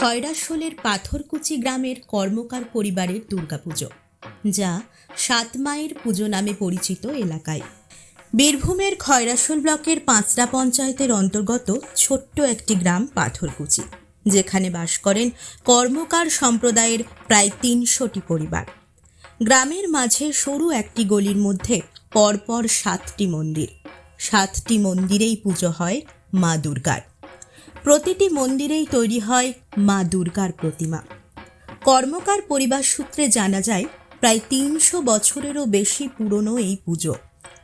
খয়রাশোলের পাথরকুচি গ্রামের কর্মকার পরিবারের দুর্গাপুজো, যা সাত মায়ের পুজো নামে পরিচিত এলাকায়। বীরভূমের খয়রাশোল ব্লকের পাঁচরা পঞ্চায়েতের অন্তর্গত ছোট্ট একটি গ্রাম পাথরকুচি, যেখানে বাস করেন কর্মকার সম্প্রদায়ের প্রায় তিনশোটি পরিবার। গ্রামের মাঝে সরু একটি গলির মধ্যে পরপর সাতটি মন্দির। সাতটি মন্দিরেই পুজো হয় মা দুর্গার। প্রতিটি মন্দিরেই তৈরি হয় মা দুর্গার প্রতিমা। কর্মকার পরিবার সূত্রে জানা যায়, প্রায় তিনশো বছরেরও বেশি পুরনো এই পুজো,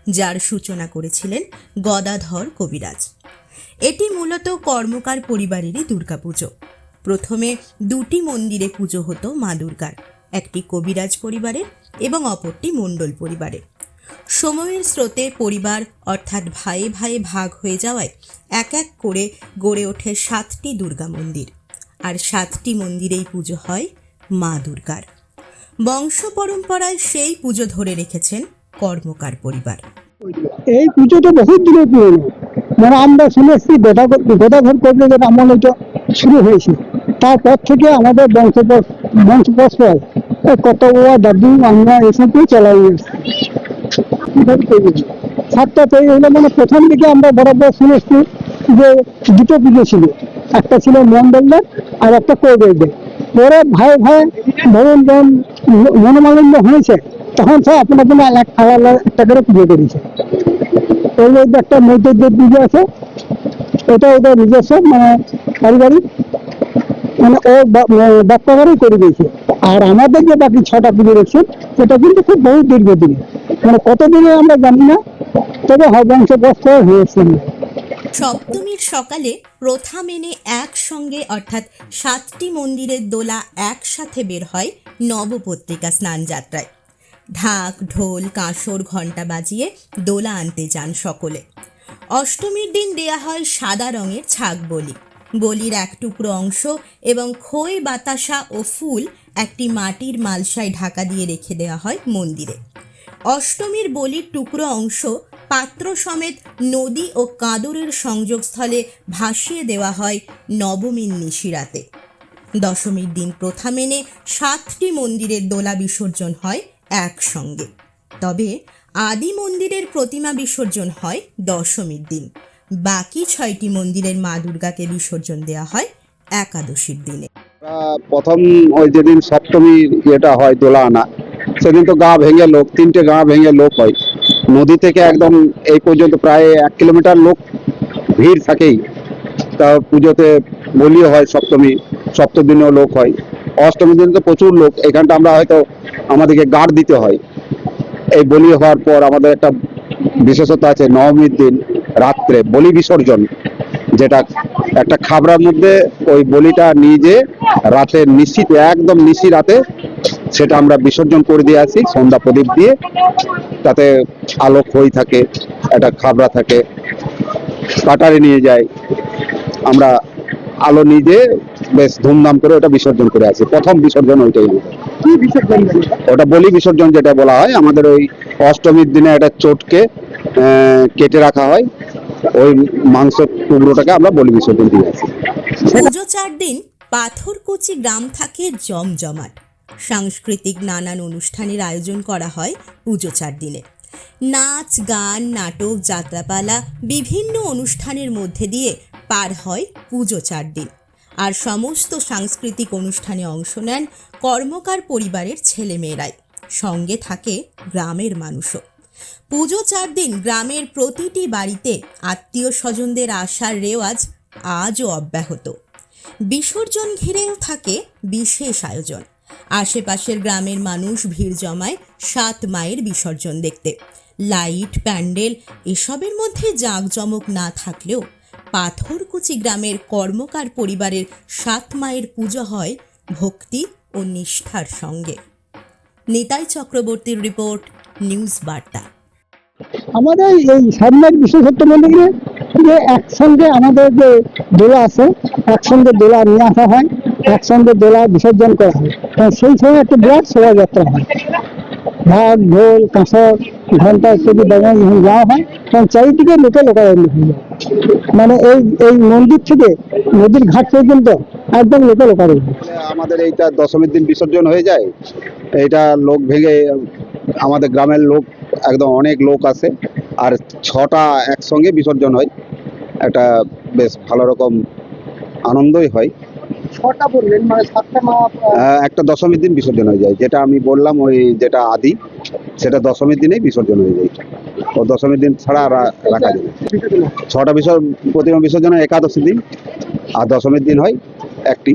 যার সূচনা করেছিলেন গদাধর কবিরাজ। এটি মূলত কর্মকার পরিবারেরই দুর্গাপুজো প্রথমে দুটি মন্দিরে পুজো হতো মা দুর্গার, একটি কবিরাজ পরিবারের এবং অপরটি মণ্ডল পরিবারের। সময়ের স্রোতে পরিবার, অর্থাৎ ভাইয়ে ভাই ভাগ হয়ে যাওয়ায় এক এক করে গড়ে ওঠে সাতটি দুর্গা মন্দির। আর সাতটি মন্দিরেই পুজো হয় মা দুর্গার। বংশ পরম্পরায় সেই পুজো ধরে রেখেছেন কর্মকার পরিবার। এই পুজো তো বহুত দিনের পুরনো। মানে আমরা শুনেছি গোদাঘর কবিরাজের আমল এটা শুরু হয়েছে, তারপর থেকে আমাদের বংশ বংশ কত দাদু আমরা এসব দিয়ে চালাই এইভাবে তৈরি হয়েছে। সাতটা তৈরি হলো মানে প্রথম দিকে আমরা বরাবর শুনে যে দুটো পুজো ছিল। একটা ছিল মন্ডলদের আর একটা কৌরবদের পরে ভাই ভাই ধরুন যখন মনোমালিন্য হয়েছে, তখন সব আপন আপন এক- আলাদা একটা করে পুজো করেছে। এর মধ্যে একটা মধ্যদের পুজো আছে, এটা ওদের নিজস্ব মানে পারিবারিক মানে ও বাপ্পা ঘরেই করে দিয়েছে। আর আমাদের যে বাকি ছটা পুজো রয়েছে সেটা কিন্তু খুব বহু দীর্ঘদিনে। মানে কতদিনে আমরা জানি না, তবে বংশগ্রস্ত হয়েছে। আমরা। সপ্তমীর সকালে প্রথা মেনে একসঙ্গে, অর্থাৎ সাতটি মন্দিরের দোলা একসাথে বের হয় নবপত্রিকা স্নান যাত্রায়। ঢাক, ঢোল, কাঁসর, ঘণ্টা বাজিয়ে দোলা আনতে যান সকলে। অষ্টমীর দিন দেয়া হয় সাদা রঙের ছাগ বলি বলির এক টুকরো অংশ এবং খই বাতাসা ও ফুল একটি মাটির মালসায় ঢাকা দিয়ে রেখে দেওয়া হয় মন্দিরে। অষ্টমীর বলির টুকরো অংশ পাত্র সমেত নদী ও কাঁদরের সংযোগস্থলে ভাসিয়ে দেওয়া হয় নবমীর নিশিরাতে। দশমীর দিন প্রথা মেনে সাতটি মন্দিরের দোলা বিসর্জন হয় একসঙ্গে। তবে আদি মন্দিরের প্রতিমা বিসর্জন হয় দশমীর দিন। বাকি ছয়টি মন্দিরের মা দুর্গাকে বিসর্জন দেওয়া হয় একাদশীর দিনে। প্রথম ওই যেদিন সপ্তমীর ইয়েটা হয় দোলা আনা সেদিন তো গা ভেঙে লোক, তিনটে গা ভেঙে লোক হয়। নদী থেকে একদম এই পর্যন্ত প্রায় এক কিলোমিটার লোক ভিড় থাকেই। তা পুজোতে বলিও হয় সপ্তমী সপ্তম দিনেও লোক হয়। অষ্টমী দিন তো প্রচুর লোক, এখানটা আমরা হয়তো আমাদেরকে গার্ড দিতে হয়। এই বলি হওয়ার পর আমাদের একটা বিশেষত্ব আছে, নবমীর দিন রাত্রে বলি বিসর্জন। যেটা একটা খাবড়ার মধ্যে ওই বলিটা নিয়ে যে রাতে নিশ্চিত একদম নিশি রাতে সেটা আমরা বিসর্জন করে দিয়ে আসি সন্ধ্যা প্রদীপ দিয়ে তাতে আলোক হয়ে থাকে একটা খাবড়া থাকে কাটারে নিয়ে যাই। আমরা আলো নিয়ে যেয়ে বেশ ধুমধাম করে ওটা বিসর্জন করে আসি প্রথম বিসর্জন ওইটাই। বিসর্জন? ওটা বলি বিসর্জন যেটা বলা হয় আমাদের ওই অষ্টমীর দিনে একটা চোটকে কেটে রাখা হয় ওই মাংস টুকরোটাকে আমরা বলি বিসর্জন দিয়ে আসি পুজো চার দিন পাথরকুচি গ্রাম থাকে জমজমাট। সাংস্কৃতিক নানান অনুষ্ঠানের আয়োজন করা হয় পুজো চার দিনে। নাচ, গান, নাটক, যাত্রাপালা বিভিন্ন অনুষ্ঠানের মধ্যে দিয়ে পার হয় পুজো চার দিন। আর সমস্ত সাংস্কৃতিক অনুষ্ঠানে অংশ নেন কর্মকার পরিবারের ছেলেমেয়েরাই। সঙ্গে থাকে গ্রামের মানুষও। পুজো চার দিন গ্রামের প্রতিটি বাড়িতে আত্মীয় স্বজনদের আসার রেওয়াজ আজও অব্যাহত। বিসর্জন ঘিরেও থাকে বিশেষ আয়োজন। আশেপাশের গ্রামের মানুষ ভিড় জমায় সাত মায়ের বিসর্জন দেখতে। লাইট, প্যান্ডেল, এসবের মধ্যে জাঁকজমক না থাকলেও পাথরকুচি গ্রামের কর্মকার পরিবারের সাত মায়ের পুজো হয় ভক্তি ও নিষ্ঠার সঙ্গে। নিতাই চক্রবর্তীর রিপোর্ট নিউজ বার্তা। আমাদের এই সামনের বিশেষত্ব মন্দিরে যে একসঙ্গে আমাদের যে দোলা আছে, একসঙ্গে দোলা নিয়ে আসা হয়, একসঙ্গে দোলা বিসর্জন করা হয়। সেই সময় একটা বিরাট শোভাযাত্রা হয়। ঢাক ঢোল কাঁসর ঘণ্টা যখন যাওয়া হয় তখন চারিদিকে লোকে লোকারণ্য হয়ে যায়। মানে এই এই মন্দির থেকে নদীর ঘাট পর্যন্ত একদম লোকে লোকাল আমাদের এইটা দশমীর দিন বিসর্জন হয়ে যায় এইটা লোক ভেঙে আমাদের গ্রামের লোক একদম অনেক লোক আসে আর ছটা একসঙ্গে বিসর্জন হয়। একটা বেশ ভালো রকম আনন্দই হয়। ছটা বললেন মানে সাতটা একটা দশমীর দিন বিসর্জন হয়ে যায় যেটা আমি বললাম ওই যেটা আদি। সেটা দশমীর দিনেই বিসর্জন হয়ে যায়। ও দশমীর দিন ছাড়া রাখা যায় ছটা বিসর্জন প্রতিমা বিসর্জন একাদশী দিন, আর দশমীর দিন হয় একটি।